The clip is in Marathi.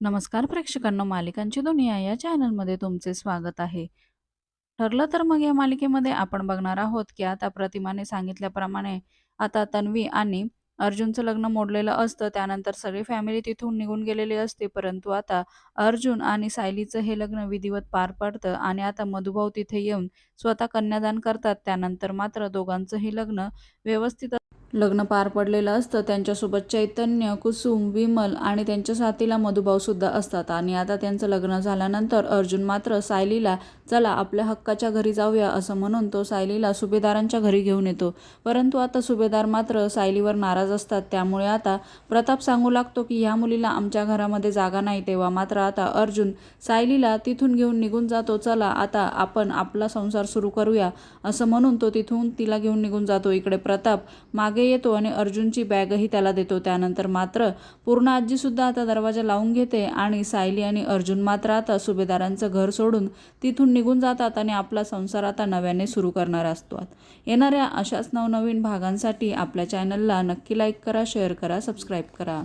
नमस्कार प्रेक्षकांनो मालिकांची दुनिया या चॅनलमध्ये तुमचे स्वागत आहे. ठरलं तर मग या मालिकेमध्ये आपण बघणार आहोत की आता प्रतिमाने सांगितल्याप्रमाणे आता तन्वी आणि अर्जुनचं लग्न मोडलेलं असतं. त्यानंतर सगळी फॅमिली तिथून निघून गेलेली असते. परंतु आता अर्जुन आणि सायलीचं हे लग्न विधिवत पार पडतं आणि आता मधुभाऊ तिथे येऊन स्वतः कन्यादान करतात. त्यानंतर मात्र दोघांचं हे लग्न व्यवस्थित लग्न पार पडलेलं असतं. त्यांच्यासोबत चैतन्य कुसुम विमल आणि त्यांच्या साथीला मधुभावसुद्धा असतात. आणि आता त्यांचं लग्न झाल्यानंतर अर्जुन मात्र सायलीला चला आपल्या हक्काच्या घरी जाऊया असं म्हणून तो सायलीला सुभेदारांच्या घरी घेऊन येतो. परंतु आता सुभेदार मात्र सायलीवर नाराज असतात. त्यामुळे आता प्रताप सांगू लागतो की ह्या मुलीला आमच्या घरामध्ये जागा नाही. तेव्हा मात्र आता अर्जुन सायलीला तिथून घेऊन निघून जातो चला आता आपण आपला संसार सुरू करूया असं म्हणून तो तिथून तिला घेऊन निघून जातो. इकडे प्रताप मागे मागे येतो आणि अर्जुनची बॅगही त्याला देतो. त्यानंतर मात्र पूर्ण आजीसुद्धा आता दरवाजा लावून घेते आणि सायली आणि अर्जुन मात्र आता सुभेदारांचं घर सोडून तिथून निघून जातात आणि आपला संसार आता नव्याने सुरू करणार असतात. येणाऱ्या अशाच नवनवीन भागांसाठी आपल्या चॅनलला नक्की लाईक करा शेअर करा सबस्क्राईब करा.